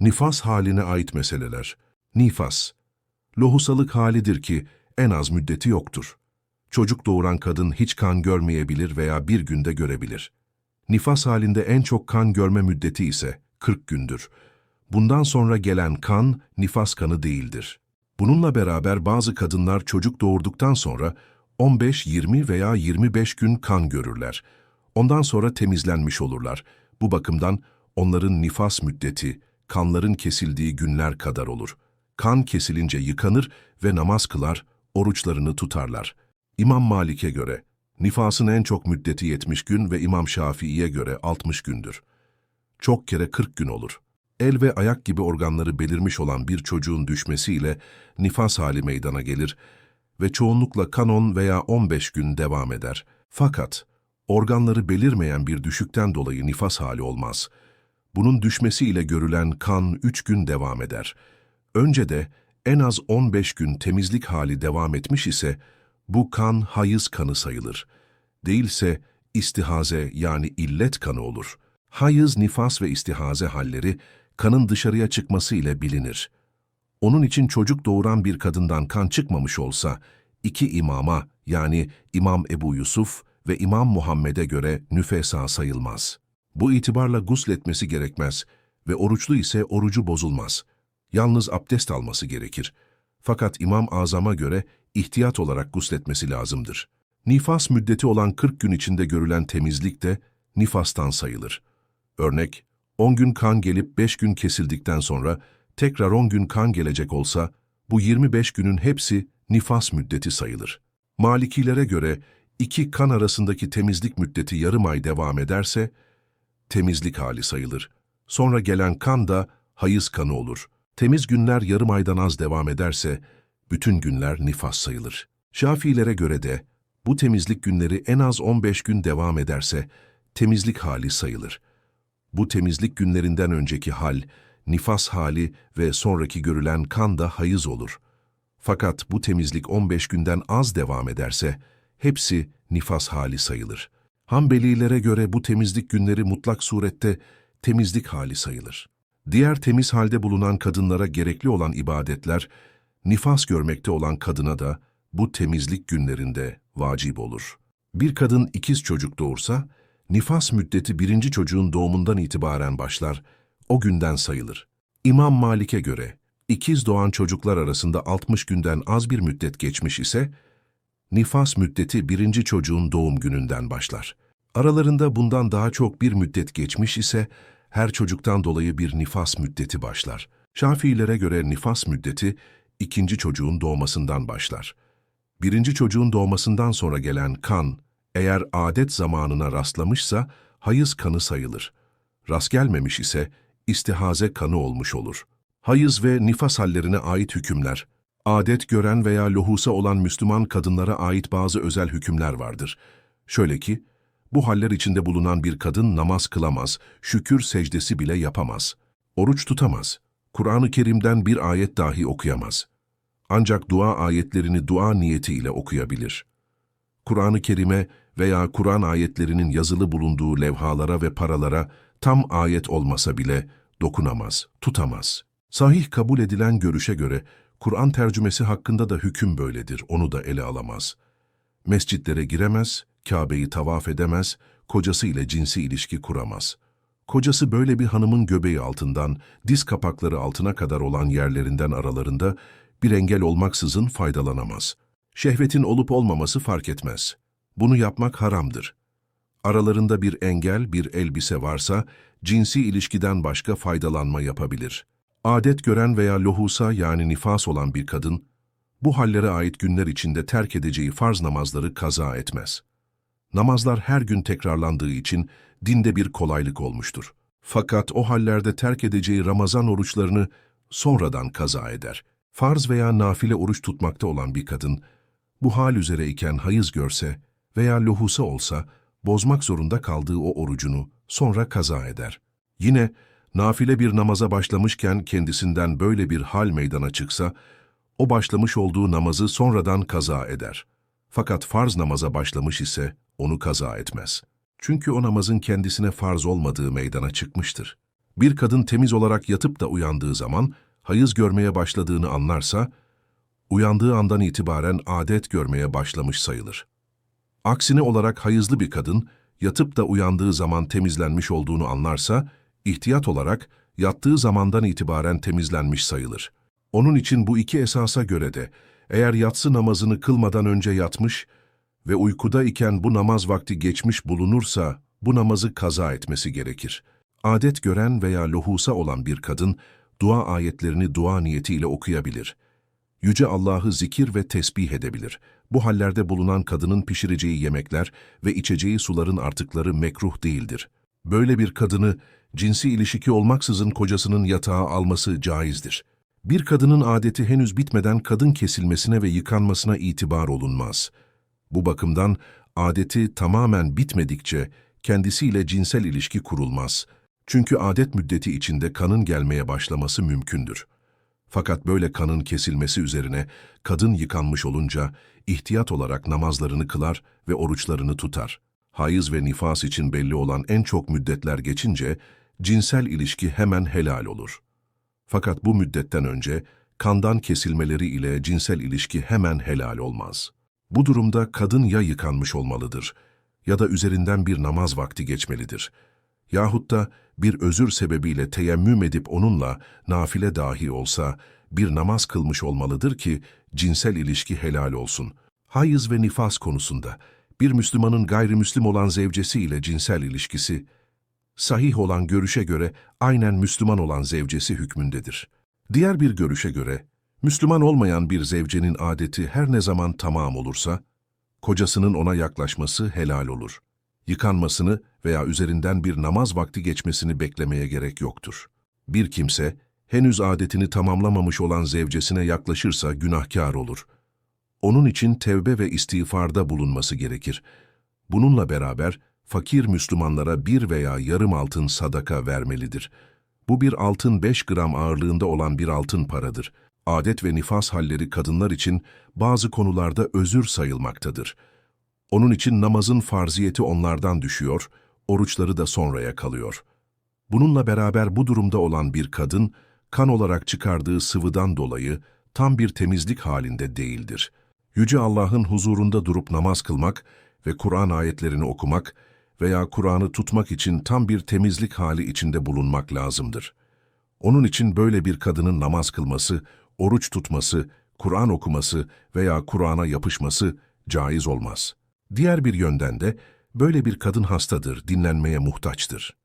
Nifas haline ait meseleler. Nifas. Lohusalık halidir ki en az müddeti yoktur. Çocuk doğuran kadın hiç kan görmeyebilir veya bir günde görebilir. Nifas halinde en çok kan görme müddeti ise 40 gündür. Bundan sonra gelen kan nifas kanı değildir. Bununla beraber bazı kadınlar çocuk doğurduktan sonra 15, 20 veya 25 gün kan görürler. Ondan sonra temizlenmiş olurlar. Bu bakımdan onların nifas müddeti, kanların kesildiği günler kadar olur. Kan kesilince yıkanır ve namaz kılar, oruçlarını tutarlar. İmam Malik'e göre, nifasın en çok müddeti 70 gün ve İmam Şafii'ye göre 60 gündür. Çok kere 40 gün olur. El ve ayak gibi organları belirmiş olan bir çocuğun düşmesiyle nifas hali meydana gelir ve çoğunlukla kanon veya 15 gün devam eder. Fakat organları belirmeyen bir düşükten dolayı nifas hali olmaz. Bunun düşmesiyle görülen kan 3 gün devam eder. Önce de en az 15 gün temizlik hali devam etmiş ise bu kan hayız kanı sayılır. Değilse istihaze yani illet kanı olur. Hayız, nifas ve istihaze halleri kanın dışarıya çıkması ile bilinir. Onun için çocuk doğuran bir kadından kan çıkmamış olsa, iki imama yani İmam Ebu Yusuf ve İmam Muhammed'e göre nüfesa sayılmaz. Bu itibarla gusletmesi gerekmez ve oruçlu ise orucu bozulmaz. Yalnız abdest alması gerekir. Fakat İmam Azam'a göre ihtiyat olarak gusletmesi lazımdır. Nifas müddeti olan 40 gün içinde görülen temizlik de nifastan sayılır. Örnek, 10 gün kan gelip 5 gün kesildikten sonra tekrar 10 gün kan gelecek olsa, bu 25 günün hepsi nifas müddeti sayılır. Malikilere göre iki kan arasındaki temizlik müddeti yarım ay devam ederse, temizlik hali sayılır. Sonra gelen kan da hayız kanı olur. Temiz günler yarım aydan az devam ederse, bütün günler nifas sayılır. Şafilere göre de bu temizlik günleri en az 15 gün devam ederse, temizlik hali sayılır. Bu temizlik günlerinden önceki hal, nifas hali ve sonraki görülen kan da hayız olur. Fakat bu temizlik 15 günden az devam ederse, hepsi nifas hali sayılır. Hanbelilere göre bu temizlik günleri mutlak surette temizlik hali sayılır. Diğer temiz halde bulunan kadınlara gerekli olan ibadetler, nifas görmekte olan kadına da bu temizlik günlerinde vacip olur. Bir kadın ikiz çocuk doğursa, nifas müddeti birinci çocuğun doğumundan itibaren başlar, o günden sayılır. İmam Malik'e göre, ikiz doğan çocuklar arasında 60 günden az bir müddet geçmiş ise, nifas müddeti birinci çocuğun doğum gününden başlar. Aralarında bundan daha çok bir müddet geçmiş ise, her çocuktan dolayı bir nifas müddeti başlar. Şafiilere göre nifas müddeti, ikinci çocuğun doğmasından başlar. Birinci çocuğun doğmasından sonra gelen kan, eğer adet zamanına rastlamışsa, hayız kanı sayılır. Rast gelmemiş ise, istihaze kanı olmuş olur. Hayız ve nifas hallerine ait hükümler, adet gören veya lohusa olan Müslüman kadınlara ait bazı özel hükümler vardır. Şöyle ki, bu haller içinde bulunan bir kadın namaz kılamaz, şükür secdesi bile yapamaz. Oruç tutamaz. Kur'an-ı Kerim'den bir ayet dahi okuyamaz. Ancak dua ayetlerini dua niyetiyle okuyabilir. Kur'an-ı Kerim'e veya Kur'an ayetlerinin yazılı bulunduğu levhalara ve paralara tam ayet olmasa bile dokunamaz, tutamaz. Sahih kabul edilen görüşe göre Kur'an tercümesi hakkında da hüküm böyledir, onu da ele alamaz. Mescitlere giremez, Kabe'yi tavaf edemez, kocası ile cinsi ilişki kuramaz. Kocası böyle bir hanımın göbeği altından, diz kapakları altına kadar olan yerlerinden aralarında bir engel olmaksızın faydalanamaz. Şehvetin olup olmaması fark etmez. Bunu yapmak haramdır. Aralarında bir engel, bir elbise varsa, cinsi ilişkiden başka faydalanma yapabilir. Adet gören veya lohusa yani nifas olan bir kadın, bu hallere ait günler içinde terk edeceği farz namazları kaza etmez. Namazlar her gün tekrarlandığı için dinde bir kolaylık olmuştur. Fakat o hallerde terk edeceği Ramazan oruçlarını sonradan kaza eder. Farz veya nafile oruç tutmakta olan bir kadın, bu hal üzereyken hayız görse veya lohusa olsa, bozmak zorunda kaldığı o orucunu sonra kaza eder. Yine nafile bir namaza başlamışken kendisinden böyle bir hal meydana çıksa, o başlamış olduğu namazı sonradan kaza eder. Fakat farz namaza başlamış ise onu kaza etmez. Çünkü o namazın kendisine farz olmadığı meydana çıkmıştır. Bir kadın temiz olarak yatıp da uyandığı zaman hayız görmeye başladığını anlarsa, uyandığı andan itibaren adet görmeye başlamış sayılır. Aksine olarak hayızlı bir kadın, yatıp da uyandığı zaman temizlenmiş olduğunu anlarsa, ihtiyat olarak yattığı zamandan itibaren temizlenmiş sayılır. Onun için bu iki esasa göre de, eğer yatsı namazını kılmadan önce yatmış ve uykuda iken bu namaz vakti geçmiş bulunursa, bu namazı kaza etmesi gerekir. Adet gören veya lohusa olan bir kadın, dua ayetlerini dua niyetiyle okuyabilir. Yüce Allah'ı zikir ve tesbih edebilir. Bu hallerde bulunan kadının pişireceği yemekler ve içeceği suların artıkları mekruh değildir. Böyle bir kadını cinsi ilişki olmaksızın kocasının yatağa alması caizdir. Bir kadının adeti henüz bitmeden kadın kesilmesine ve yıkanmasına itibar olunmaz. Bu bakımdan adeti tamamen bitmedikçe kendisiyle cinsel ilişki kurulmaz. Çünkü adet müddeti içinde kanın gelmeye başlaması mümkündür. Fakat böyle kanın kesilmesi üzerine kadın yıkanmış olunca ihtiyat olarak namazlarını kılar ve oruçlarını tutar. Hayız ve nifas için belli olan en çok müddetler geçince cinsel ilişki hemen helal olur. Fakat bu müddetten önce kandan kesilmeleri ile cinsel ilişki hemen helal olmaz. Bu durumda kadın ya yıkanmış olmalıdır ya da üzerinden bir namaz vakti geçmelidir. Yahut da bir özür sebebiyle teyemmüm edip onunla nafile dahi olsa bir namaz kılmış olmalıdır ki cinsel ilişki helal olsun. Hayız ve nifas konusunda bir Müslümanın gayrimüslim olan zevcesi ile cinsel ilişkisi, sahih olan görüşe göre aynen Müslüman olan zevcesi hükmündedir. Diğer bir görüşe göre, Müslüman olmayan bir zevcenin adeti her ne zaman tamam olursa, kocasının ona yaklaşması helal olur. Yıkanmasını veya üzerinden bir namaz vakti geçmesini beklemeye gerek yoktur. Bir kimse, henüz adetini tamamlamamış olan zevcesine yaklaşırsa günahkar olur. Onun için tevbe ve istiğfarda bulunması gerekir. Bununla beraber, fakir Müslümanlara bir veya yarım altın sadaka vermelidir. Bu bir altın 5 gram ağırlığında olan bir altın paradır. Adet ve nifas halleri kadınlar için bazı konularda özür sayılmaktadır. Onun için namazın farziyeti onlardan düşüyor, oruçları da sonraya kalıyor. Bununla beraber bu durumda olan bir kadın, kan olarak çıkardığı sıvıdan dolayı tam bir temizlik halinde değildir. Yüce Allah'ın huzurunda durup namaz kılmak ve Kur'an ayetlerini okumak, veya Kur'an'ı tutmak için tam bir temizlik hali içinde bulunmak lazımdır. Onun için böyle bir kadının namaz kılması, oruç tutması, Kur'an okuması veya Kur'an'a yapışması caiz olmaz. Diğer bir yönden de böyle bir kadın hastadır, dinlenmeye muhtaçtır.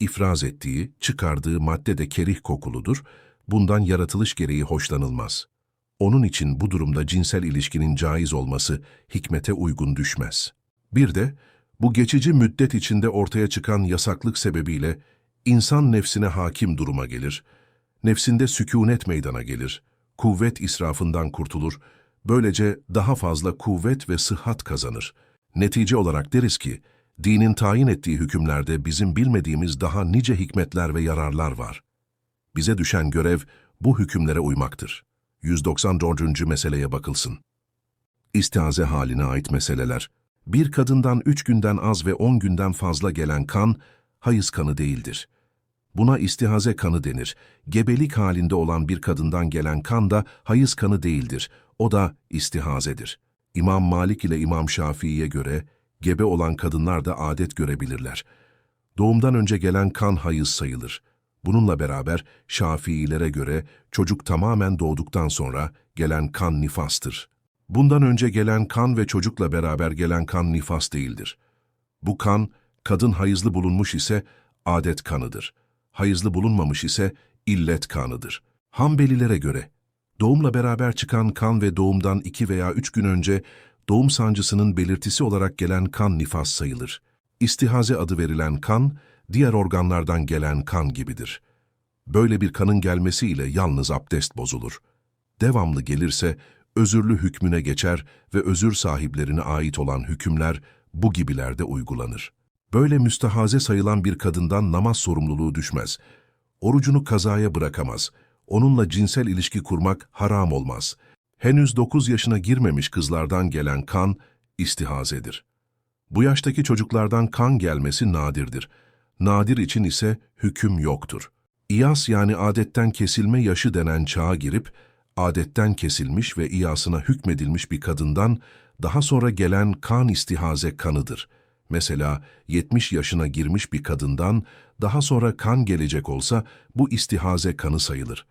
İfraz ettiği, çıkardığı madde de kerih kokuludur, bundan yaratılış gereği hoşlanılmaz. Onun için bu durumda cinsel ilişkinin caiz olması hikmete uygun düşmez. Bir de bu geçici müddet içinde ortaya çıkan yasaklık sebebiyle insan nefsine hakim duruma gelir, nefsinde sükunet meydana gelir, kuvvet israfından kurtulur, böylece daha fazla kuvvet ve sıhhat kazanır. Netice olarak deriz ki, dinin tayin ettiği hükümlerde bizim bilmediğimiz daha nice hikmetler ve yararlar var. Bize düşen görev bu hükümlere uymaktır. 194. meseleye bakılsın. İstiaze haline ait meseleler, bir kadından üç günden az ve on günden fazla gelen kan, hayız kanı değildir. Buna istihaze kanı denir. Gebelik halinde olan bir kadından gelen kan da hayız kanı değildir. O da istihazedir. İmam Malik ile İmam Şafii'ye göre, gebe olan kadınlar da adet görebilirler. Doğumdan önce gelen kan hayız sayılır. Bununla beraber Şafiilere göre çocuk tamamen doğduktan sonra gelen kan nifastır. Bundan önce gelen kan ve çocukla beraber gelen kan nifas değildir. Bu kan, kadın hayızlı bulunmuş ise adet kanıdır. Hayızlı bulunmamış ise illet kanıdır. Hanbelilere göre, doğumla beraber çıkan kan ve doğumdan iki veya üç gün önce doğum sancısının belirtisi olarak gelen kan nifas sayılır. İstihaze adı verilen kan, diğer organlardan gelen kan gibidir. Böyle bir kanın gelmesiyle yalnız abdest bozulur. Devamlı gelirse özürlü hükmüne geçer ve özür sahiplerine ait olan hükümler bu gibilerde uygulanır. Böyle müstehaze sayılan bir kadından namaz sorumluluğu düşmez. Orucunu kazaya bırakamaz. Onunla cinsel ilişki kurmak haram olmaz. Henüz 9 yaşına girmemiş kızlardan gelen kan istihazedir. Bu yaştaki çocuklardan kan gelmesi nadirdir. Nadir için ise hüküm yoktur. İyas yani adetten kesilme yaşı denen çağa girip, adetten kesilmiş ve iyasına hükmedilmiş bir kadından daha sonra gelen kan istihaze kanıdır. Mesela 70 yaşına girmiş bir kadından daha sonra kan gelecek olsa bu istihaze kanı sayılır.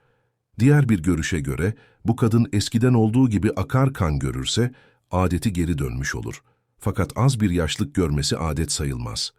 Diğer bir görüşe göre bu kadın eskiden olduğu gibi akar kan görürse adeti geri dönmüş olur. Fakat az bir yaşlık görmesi adet sayılmaz.